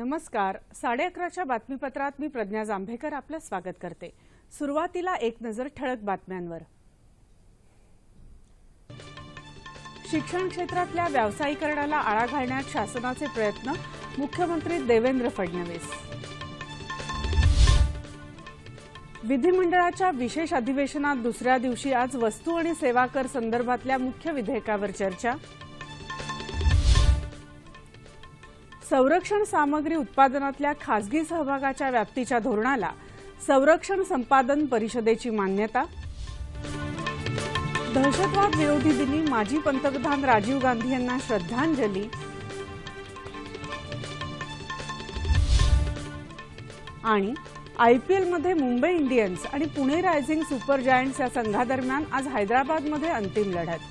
नमस्कार. साडे अकराच्या बातमीपत्रात मी प्रज्ञा जांभेकर आपलं स्वागत करते. सुरुवातीला एक नजर ठळक बातम्यांवर. शिक्षण क्षेत्रातल्या व्यावसायीकरणाला आळा घालण्यात शासनाचे प्रयत्न मुख्यमंत्री देवेंद्र फडणवीस. विधिमंडळाच्या विशेष अधिवेशनात दुसऱ्या दिवशी आज वस्तू आणि सेवा कर संदर्भातल्या मुख्य विधेयकावर चर्चा. संरक्षण सामग्री उत्पादनातल्या खासगी सहभागाच्या व्याप्तीच्या धोरणाला संरक्षण संपादन परिषदेची मान्यता. दहशतवाद विरोधी दिनी माजी पंतप्रधान राजीव गांधी यांना श्रद्धांजली. आणि आयपीएलमध्ये मुंबई इंडियन्स आणि पुणे रायझिंग सुपर जायंट्स या संघादरम्यान आज हैदराबादमध्ये अंतिम लढत.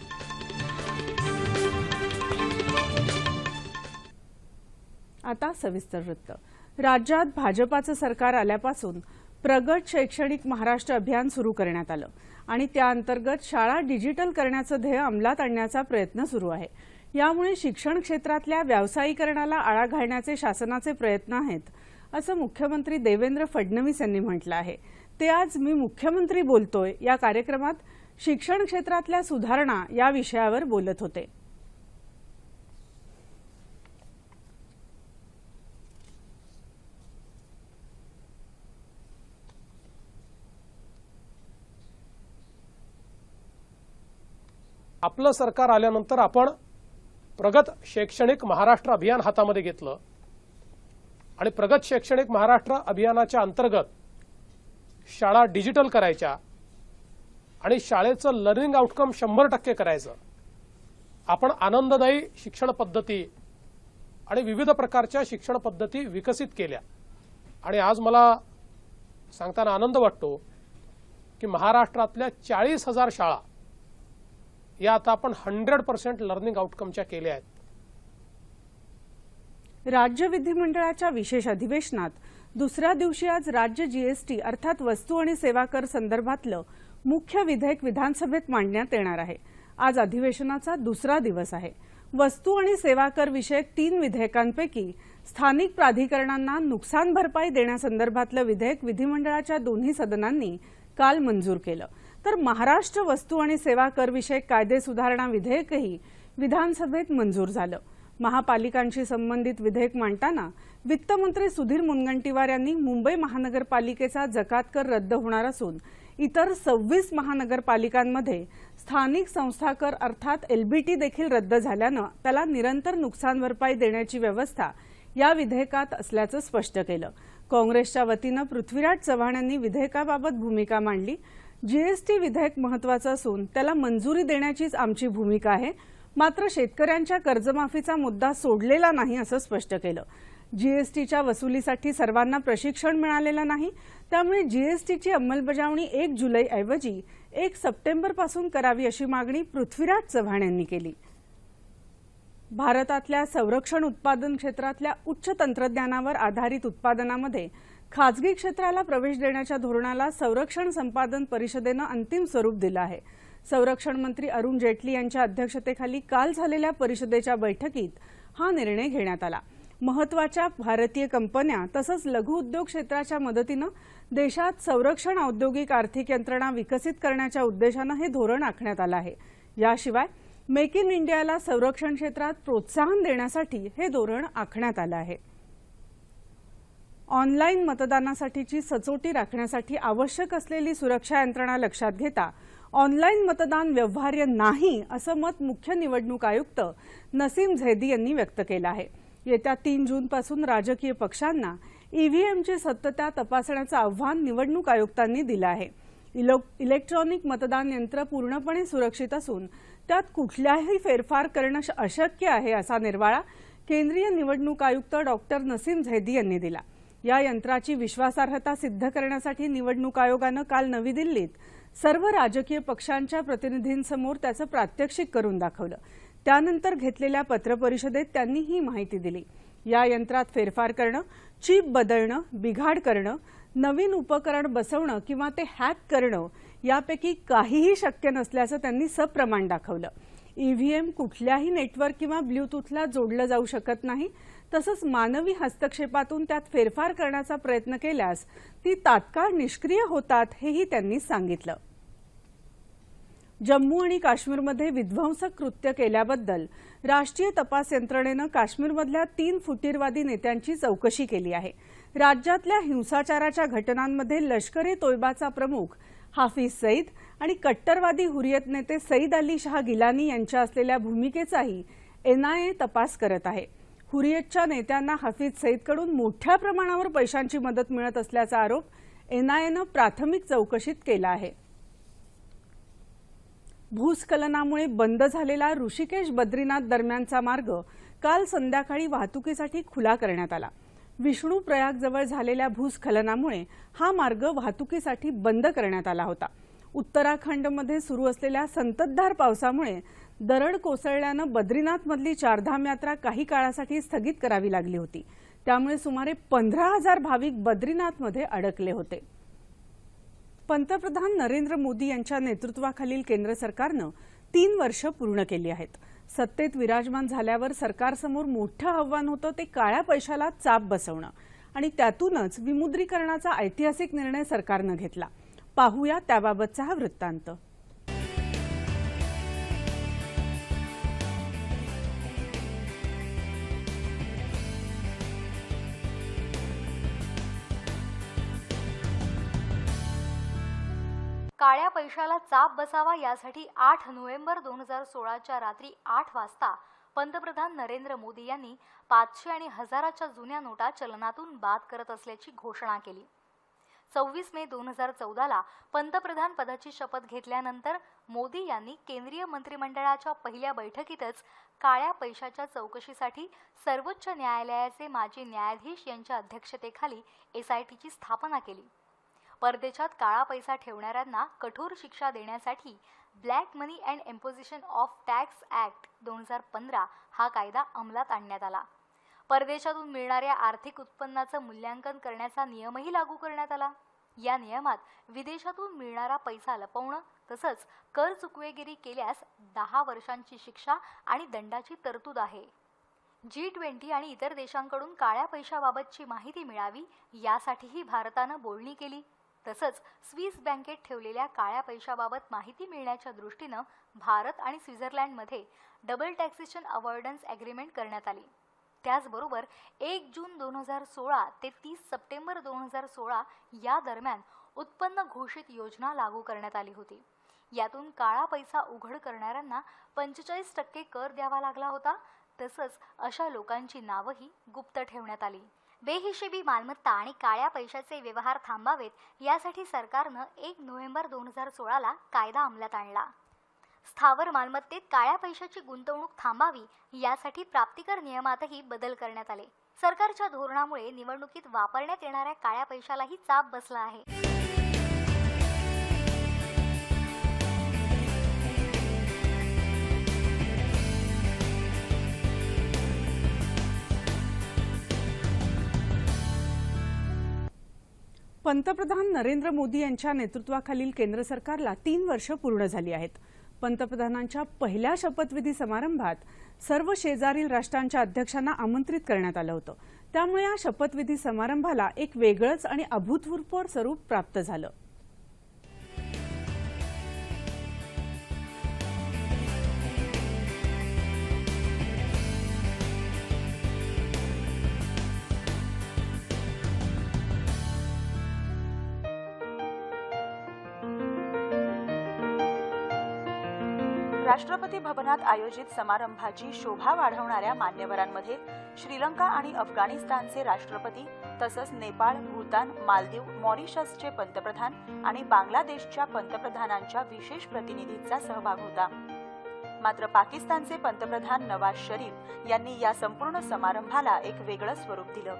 आता सविस्तर वृत्त. राज्यात भाजपाचं सरकार आल्यापासून प्रगत शैक्षणिक महाराष्ट्र अभियान सुरू करण्यात आलं आणि त्याअंतर्गत शाळा डिजिटल करण्याचं ध्येय अंमलात आणण्याचा प्रयत्न सुरू आहे. यामुळे शिक्षण क्षेत्रातल्या व्यावसायीकरणाला आळा घालण्याचे शासनाचे प्रयत्न आहेत असं मुख्यमंत्री देवेंद्र फडणवीस यांनी म्हटलं आहे. ते आज मी मुख्यमंत्री बोलतोय या कार्यक्रमात शिक्षण क्षेत्रातल्या सुधारणा या विषयावर बोलत होते. आपलं सरकार आल्यानंतर आपण प्रगत शैक्षणिक महाराष्ट्र अभियान हातामध्ये घेतलं. आणि प्रगत शैक्षणिक महाराष्ट्र अभियानाच्या अंतर्गत शाळा डिजिटल करायच्या आणि शाळेचं लर्निंग आउटकम शंभर टक्के करायचं. आपण आनंददायी शिक्षण पद्धती आणि विविध प्रकारच्या शिक्षण पद्धती विकसित केल्या. आणि आज मला सांगताना आनंद वाटतो की महाराष्ट्रातल्या चाळीस हजार शाळा या आता आपण हंड्रेड पर्सेंट लर्निंग आउटकमच्या केल्या आहेत. राज्य विधिमंडळाच्या विशेष अधिवेशनात दुसऱ्या दिवशी आज राज्य जीएसटी अर्थात वस्तू आणि सेवा कर संदर्भातलं मुख्य विधेयक विधानसभेत मांडण्यात येणार आहे. आज अधिवेशनाचा दुसरा दिवस आहे. वस्तू आणि सेवा कर विषयक तीन विधेयकांपैकी स्थानिक प्राधिकरणांना नुकसान भरपाई देण्यासंदर्भातलं विधेयक विधिमंडळाच्या दोन्ही सदनांनी काल मंजूर केलं. तर महाराष्ट्र वस्तू आणि सेवा करविषयक कायदे सुधारणा विधेयकही विधानसभेत मंजूर झालं. महापालिकांशी संबंधित विधेयक मांडताना वित्तमंत्री सुधीर मुनगंटीवार यांनी मुंबई महानगरपालिकेचा जकात कर रद्द होणार असून इतर सव्वीस महानगरपालिकांमध्ये स्थानिक संस्था कर अर्थात एलबीटी देखील रद्द झाल्यानं त्याला निरंतर नुकसान भरपाई देण्याची व्यवस्था या विधेयकात असल्याचं स्पष्ट केलं. काँग्रेसच्या वतीनं पृथ्वीराज चव्हाण यांनी विधेयकाबाबत भूमिका मांडली. जीएसटी विधेयक महत्वाचं असून त्याला मंजुरी देण्याचीच आमची भूमिका आहे. मात्र शेतकऱ्यांच्या कर्जमाफीचा मुद्दा सोडलेला नाही असं स्पष्ट केलं. जीएसटीच्या वसुलीसाठी सर्वांना प्रशिक्षण मिळालेलं नाही. त्यामुळे जीएसटीची अंमलबजावणी एक जुलैऐवजी एक सप्टेंबरपासून करावी अशी मागणी पृथ्वीराज चव्हाण यांनी केली. भारतातल्या संरक्षण उत्पादन क्षेत्रातल्या उच्च तंत्रज्ञानावर आधारित उत्पादनामध्ये खाजगी क्षेत्राला प्रवेश देण्याच्या धोरणाला संरक्षण संपादन परिषदेनं अंतिम स्वरूप दिलं आहे. संरक्षण मंत्री अरुण जेटली यांच्या अध्यक्षतेखाली काल झालेल्या परिषदेच्या बैठकीत हा निर्णय घेण्यात आला. महत्त्वाच्या भारतीय कंपन्या तसंच लघु उद्योग क्षेत्राच्या मदतीनं देशात संरक्षण औद्योगिक आर्थिक यंत्रणा विकसित करण्याच्या उद्देशानं हे धोरण आखण्यात आलं आहे. याशिवाय मेक इन इंडियाला संरक्षण क्षेत्रात प्रोत्साहन देण्यासाठी हे धोरण आखण्यात आलं आहे. ऑनलाईन मतदानासाठीची सचोटी राखण्यासाठी आवश्यक असलेली सुरक्षा यंत्रणा लक्षात घेता ऑनलाईन मतदान व्यवहार्य नाही असं मत मुख्य निवडणूक आयुक्त नसीम झैदी यांनी व्यक्त केलं आहे. येत्या तीन जूनपासून राजकीय पक्षांना ईव्हीएमची सत्यता तपासण्याचं आव्हान निवडणूक आयुक्तांनी दिलं आहे. इलेक्ट्रॉनिक मतदान यंत्र पूर्णपणे सुरक्षित असून त्यात कुठल्याही फेरफार करणं अशक्य आहे असा निर्वाळा केंद्रीय निवडणूक आयुक्त डॉक्टर नसीम झैदी यांनी दिला. या यंत्राची विश्वासार्हता सिद्ध करण्यासाठी निवडणूक आयोगानं काल नवी दिल्लीत सर्व राजकीय पक्षांच्या प्रतिनिधींसमोर त्याचं प्रात्यक्षिक करून दाखवलं. त्यानंतर घेतलेल्या पत्रपरिषदेत त्यांनी ही माहिती दिली. या यंत्रात फेरफार करणं चीप बदलणं बिघाड करणं नवीन उपकरण बसवणं किंवा ते हॅक करणं यापैकी काहीही शक्य नसल्याचं त्यांनी सप्रमाण दाखवलं. ईव्हीएम कुठल्याही नेटवर्क किंवा ब्ल्यूटूथला जोडलं जाऊ शकत नाही. तसंच मानवी हस्तक्षेपातून त्यात फेरफार करण्याचा प्रयत्न केल्यास ती तात्काळ निष्क्रिय होतात हेही त्यांनी सांगितलं. जम्मू आणि काश्मीरमध्ये विध्वंसक कृत्य केल्याबद्दल राष्ट्रीय तपास यंत्रणेनं काश्मीरमधल्या तीन फुटीरवादी नेत्यांची चौकशी केली आहे. राज्यातल्या हिंसाचाराच्या घटनांमध्ये लष्करी तोयबाचा प्रमुख हाफिज सईद आणि कट्टरवादी हुरियत नेते सईद अली शाह गिलानी यांच्या असलेल्या भूमिकेचाही एनआयए तपास करत आहे. हुरियतच्या नेत्यांना हाफिज सईदकडून मोठ्या प्रमाणावर पैशांची मदत मिळत असल्याचा आरोप एनआयएनं प्राथमिक चौकशीत केला आहे. भूस्खलनामुळे बंद झालेला ऋषिकेश बद्रीनाथ दरम्यानचा मार्ग काल संध्याकाळी वाहतुकीसाठी खुला करण्यात आला. विष्णू प्रयागजवळ झालेल्या भूस्खलनामुळे हा मार्ग वाहतुकीसाठी बंद करण्यात आला होता. उत्तराखंडमध्ये सुरू असलेल्या संततधार पावसामुळे दरड कोसळल्यानं बद्रीनाथमधली चारधाम यात्रा काही काळासाठी स्थगित करावी लागली होती. त्यामुळे सुमारे पंधरा हजार भाविक बद्रीनाथमध्ये अडकले होते. पंतप्रधान नरेंद्र मोदी यांच्या नेतृत्वाखालील केंद्र सरकारनं तीन वर्ष पूर्ण केली आहेत. सत्तेत विराजमान झाल्यावर सरकारसमोर मोठं आव्हान होतं ते काळ्या पैशाला चाप बसवणं. आणि त्यातूनच विमुद्रीकरणाचा ऐतिहासिक निर्णय सरकारनं घेतला. पाहूया त्याबाबतचा हा वृत्तांत. देशाला चाप बसावा यासाठी आठ नोव्हेंबर दोन हजार सोळाच्या रात्री आठ वाजता पंतप्रधान नरेंद्र मोदी यांनी पाचशे आणि हजाराच्या जुन्या नोटा चलनातून बाद करत असल्याची घोषणा केली. सव्वीस मे दोन हजार चौदाला पंतप्रधान पदाची शपथ घेतल्यानंतर मोदी यांनी केंद्रीय मंत्रिमंडळाच्या पहिल्या बैठकीतच काळ्या पैशाच्या चौकशीसाठी सर्वोच्च न्यायालयाचे माजी न्यायाधीश यांच्या अध्यक्षतेखाली एसआयटीची स्थापना केली. परदेशात काळा पैसा ठेवणाऱ्यांना कठोर शिक्षा देण्यासाठी black money and imposition of tax act दोन हजार पंधरा हा कायदा अंमलात आणण्यात आला. परदेशातून मिळणाऱ्या आर्थिक उत्पन्नाचं मूल्यांकन करण्याचा नियमही लागू करण्यात आला. या नियमात विदेशातून मिळणारा पैसा लपवणं तसंच कर चुकवेगिरी केल्यास दहा वर्षांची शिक्षा आणि दंडाची तरतूद आहे. जी ट्वेंटी आणि इतर देशांकडून काळ्या पैशाबाबतची माहिती मिळावी यासाठीही भारतानं बोलणी केली. तसंच स्विस बँकेत ठेवलेल्या काळ्या पैशाबाबत माहिती मिळण्याच्या दृष्टीनं भारत आणि स्वित्झर्लंडमध्ये डबल टॅक्सेशन अवॉर्डन्स ॲग्रीमेंट करण्यात आली. त्याचबरोबर एक जून दोन हजार सोळा ते तीस सप्टेंबर दोन हजार सोळा या दरम्यान उत्पन्न घोषित योजना लागू करण्यात आली होती. यातून काळा पैसा उघड करणाऱ्यांना पंचेचाळीस टक्के कर द्यावा लागला होता. तसंच अशा लोकांची नावंही गुप्त ठेवण्यात आली. बेहिशेबी मालमत्ता आणि काळ्या पैशाचे व्यवहार थांबावेत यासाठी सरकारनं एक नोव्हेंबर दोन हजार सोळाला कायदा अंमलात आणला. स्थावर मालमत्तेत काळ्या पैशाची गुंतवणूक थांबावी यासाठी प्राप्तिकर नियमातही बदल करण्यात आले. सरकारच्या धोरणामुळे निवडणुकीत वापरण्यात येणाऱ्या काळ्या पैशालाही चाप बसला आहे. पंतप्रधान नरेंद्र मोदी यांच्या नेतृत्वाखालील केंद्र सरकारला तीन वर्ष पूर्ण झाली आहेत. पंतप्रधानांच्या पहिल्या शपथविधी समारंभात सर्व शेजारील राष्ट्रांच्या अध्यक्षांना आमंत्रित करण्यात आलं होतं. त्यामुळे या शपथविधी समारंभाला एक वेगळंच आणि अभूतपूर्व स्वरूप प्राप्त झालं. राष्ट्रपती भवनात आयोजित समारंभाची शोभा वाढवणाऱ्या मान्यवरांमध्ये श्रीलंका आणि अफगाणिस्तानचे राष्ट्रपती तसंच नेपाळ भूतान मालदीव मॉरिशसचे पंतप्रधान आणि बांगलादेशच्या पंतप्रधानांच्या विशेष प्रतिनिधींचा सहभाग होता. मात्र पाकिस्तानचे पंतप्रधान नवाज शरीफ यांनी या संपूर्ण समारंभाला एक वेगळं स्वरूप दिलं.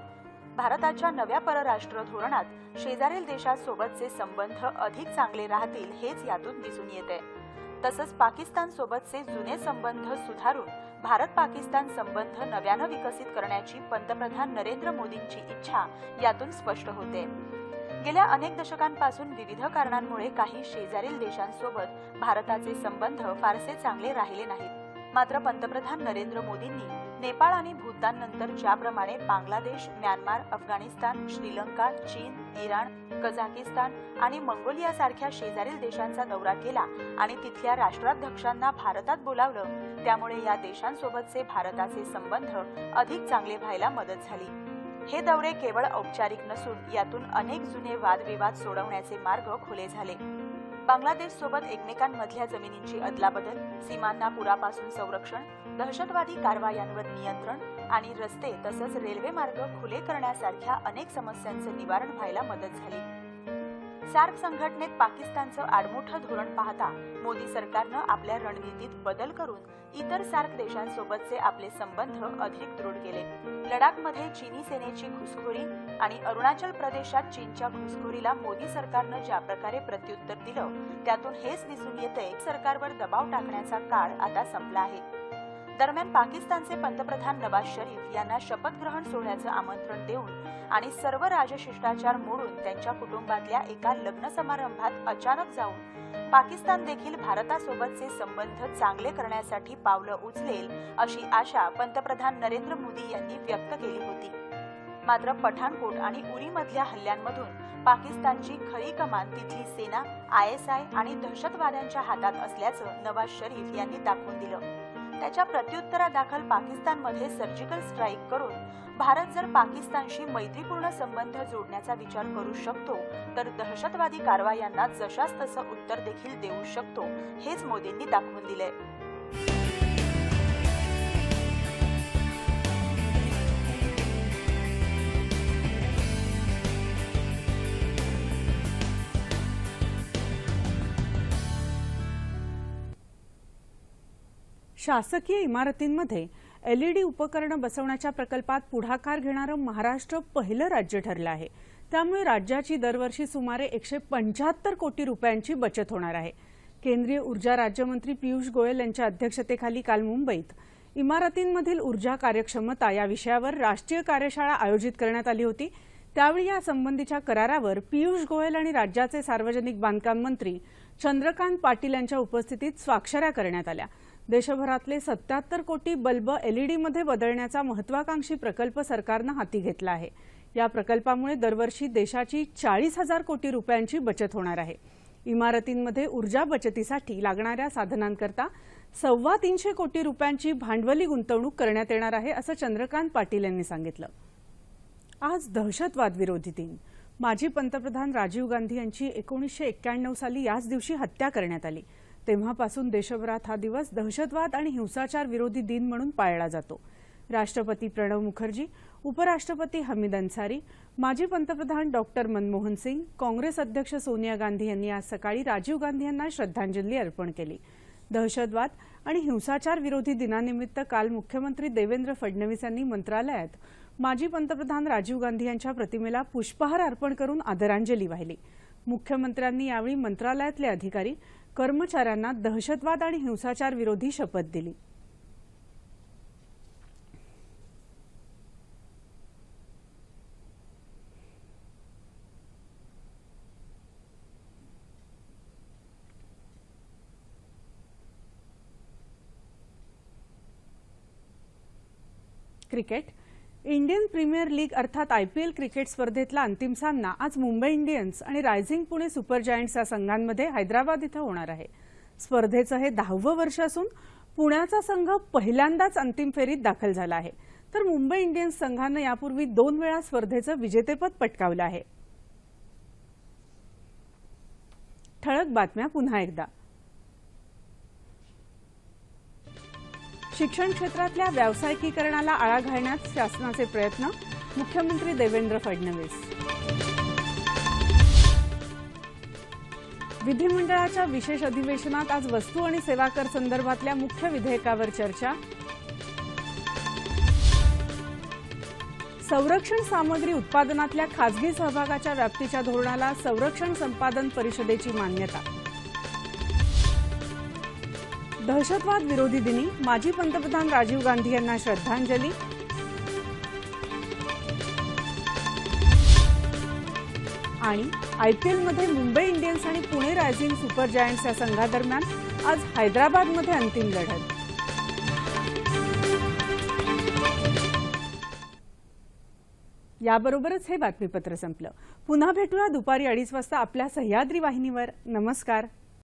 भारताच्या नव्या परराष्ट्र धोरणात शेजारील देशांसोबतचे संबंध अधिक चांगले राहतील हेच यातून दिसून येते. तसंच पाकिस्तान सोबतचे जुने संबंध सुधारून भारत पाकिस्तान संबंध नव्यानं विकसित करण्याची पंतप्रधान नरेंद्र मोदींची इच्छा यातून स्पष्ट होते. गेल्या अनेक दशकांपासून विविध कारणांमुळे काही शेजारील देशांसोबत भारताचे संबंध फारसे चांगले राहिले नाहीत. मात्र पंतप्रधान नरेंद्र मोदींनी नेपाळ आणि भूताननंतर ज्याप्रमाणे बांगलादेश म्यानमार अफगाणिस्तान श्रीलंका चीन इराण कझाकिस्तान आणि मंगोलिया सारख्या शेजारील देशांचा दौरा केला आणि तिथल्या राष्ट्राध्यक्षांना भारतात बोलावलं त्यामुळे या देशांसोबतचे भारताचे संबंध अधिक चांगले व्हायला मदत झाली. हे दौरे केवळ औपचारिक नसून यातून अनेक जुने वादविवाद सोडवण्याचे मार्ग खुले झाले. बांगलादेश सोबत एकमेकांमधल्या जमिनींची अदलाबदल सीमांना पुरापासून संरक्षण दहशतवादी कारवायांवर नियंत्रण आणि रस्ते तसंच रेल्वे मार्ग खुले करण्यासारख्या अनेक समस्यांचं निवारण व्हायला मदत झाली. सार्क संघटनेत पाकिस्तानचं आडमुठं धोरण पाहता मोदी सरकारनं आपल्या रणनीतीत बदल करून इतर सार्क देशांसोबतचे आपले संबंध अधिक दृढ केले. लडाखमध्ये चीनी सेनेची घुसखोरी आणि अरुणाचल प्रदेशात चीनच्या घुसखोरीला मोदी सरकारनं ज्या प्रकारे प्रत्युत्तर दिलं त्यातून हेच दिसून येतंय. सरकारवर दबाव टाकण्याचा काळ आता संपला आहे. दरम्यान पाकिस्तानचे पंतप्रधान नवाज शरीफ यांना शपथग्रहण सोहळ्याचं आमंत्रण देऊन आणि सर्व राजशिष्टाचार मोडून त्यांच्या कुटुंबातल्या एका लग्न समारंभात अचानक जाऊन पाकिस्तान देखील भारतासोबतचे संबंध चांगले करण्यासाठी पावलं उचलेल अशी आशा पंतप्रधान नरेंद्र मोदी यांनी व्यक्त केली होती. मात्र पठाणकोट आणि उरीमधल्या हल्ल्यांमधून पाकिस्तानची खरी कमान तिथली सेना आय एस आय आणि दहशतवाद्यांच्या हातात असल्याचं नवाज शरीफ यांनी दाखवून दिलं. त्याच्या प्रत्युत्तरादाखल पाकिस्तानमध्ये सर्जिकल स्ट्राईक करून भारत जर पाकिस्तानशी मैत्रीपूर्ण संबंध जोडण्याचा विचार करू शकतो तर दहशतवादी कारवायांना जशास तसं उत्तर देखील देऊ शकतो हेच मोदींनी दाखवून दिलंय. शासकीय इमारतींमध्ये एलईडी उपकरणं बसवण्याच्या प्रकल्पात पुढाकार घेणारं महाराष्ट्र पहिलं राज्य ठरलं आहे. त्यामुळे राज्याची दरवर्षी सुमारे एकशे पंच्याहत्तर कोटी रुपयांची बचत होणार आहे. केंद्रीय ऊर्जा राज्यमंत्री पियुष गोयल यांच्या अध्यक्षतेखाली काल मुंबईत इमारतींमधील ऊर्जा कार्यक्षमता या विषयावर राष्ट्रीय कार्यशाळा आयोजित करण्यात आली होती. त्यावेळी या संबंधीच्या करारावर पियुष गोयल आणि राज्याचे सार्वजनिक बांधकाम मंत्री चंद्रकांत पाटील यांच्या उपस्थितीत स्वाक्षऱ्या करण्यात आल्या. देशभरातले सत्याहत्तर कोटी बल्ब एलईडीमध्ये बदलण्याचा महत्वाकांक्षी प्रकल्प सरकारनं हाती घेतला आहे. या प्रकल्पामुळे दरवर्षी देशाची चाळीस हजार कोटी रुपयांची बचत होणार आहे. इमारतींमध्ये ऊर्जा बचतीसाठी लागणाऱ्या साधनांकरता सव्वा तीनशे कोटी रुपयांची भांडवली गुंतवणूक करण्यात येणार आहे असं चंद्रकांत पाटील यांनी सांगितलं. आज दहशतवाद विरोधी दिन. माजी पंतप्रधान राजीव गांधी यांची एकोणीसशे एक्क्याण्णव साली याच दिवशी हत्या करण्यात आली. तेव्हापासून देशभरात हा दिवस दहशतवाद आणि हिंसाचार विरोधी दिन म्हणून पाळला जातो. राष्ट्रपती प्रणव मुखर्जी उपराष्ट्रपती हमीद अन्सारी माजी पंतप्रधान डॉक्टर मनमोहन सिंग काँग्रेस अध्यक्ष सोनिया गांधी यांनी आज सकाळी राजीव गांधी यांना श्रद्धांजली अर्पण केली. दहशतवाद आणि हिंसाचार विरोधी दिनानिमित्त काल मुख्यमंत्री देवेंद्र फडणवीस यांनी मंत्रालयात माजी पंतप्रधान राजीव गांधी यांच्या प्रतिमेला पुष्पहार अर्पण करून आदरांजली वाहिली. मुख्यमंत्र्यांनी यावेळी मंत्रालयातले अधिकारी कर्मचाऱ्यांना दहशतवाद आणि हिंसाचार विरोधी शपथ दिली. क्रिकेट इंडियन प्रीमियर लीग अर्थात आयपीएल क्रिकेट स्पर्धेतला अंतिम सामना आज मुंबई इंडियन्स आणि रायझिंग पुणे सुपर जायंट्स या संघांमध्ये हैदराबाद इथं होणार आहे. स्पर्धेचं हे दहावं वर्ष असून पुण्याचा संघ पहिल्यांदाच अंतिम फेरीत दाखल झाला आहे. तर मुंबई इंडियन्स संघानं यापूर्वी दोन वेळा स्पर्धेचं विजेतेपद पटकावलं आहे. ठळक बातम्या पुन्हा एकदा. शिक्षण क्षेत्रातल्या व्यावसायिकीकरणाला आळा घालण्यात शासनाचे प्रयत्न मुख्यमंत्री देवेंद्र फडणवीस. विधिमंडळाच्या विशेष अधिवेशनात आज वस्तू आणि सेवा कर संदर्भातल्या मुख्य विधेयकावर चर्चा. संरक्षण सामग्री उत्पादनातल्या खासगी सहभागाच्या व्याप्तीच्या धोरणाला संरक्षण संपादन परिषदेची मान्यता. दहशतवाद विरोधी दिनी माजी पंतप्रधान राजीव गांधी यांना श्रद्धांजली. आणि आयपीएलमध्ये मुंबई इंडियन्स आणि पुणे रायझिंग सुपर जायंट्स या संघादरम्यान आज हैदराबादमध्ये अंतिम लढत. याबरोबरच हे बातमीपत्र संपलं. पुन्हा भेटूया दुपारी अडीच वाजता आपल्या सह्याद्री वाहिनीवर. नमस्कार.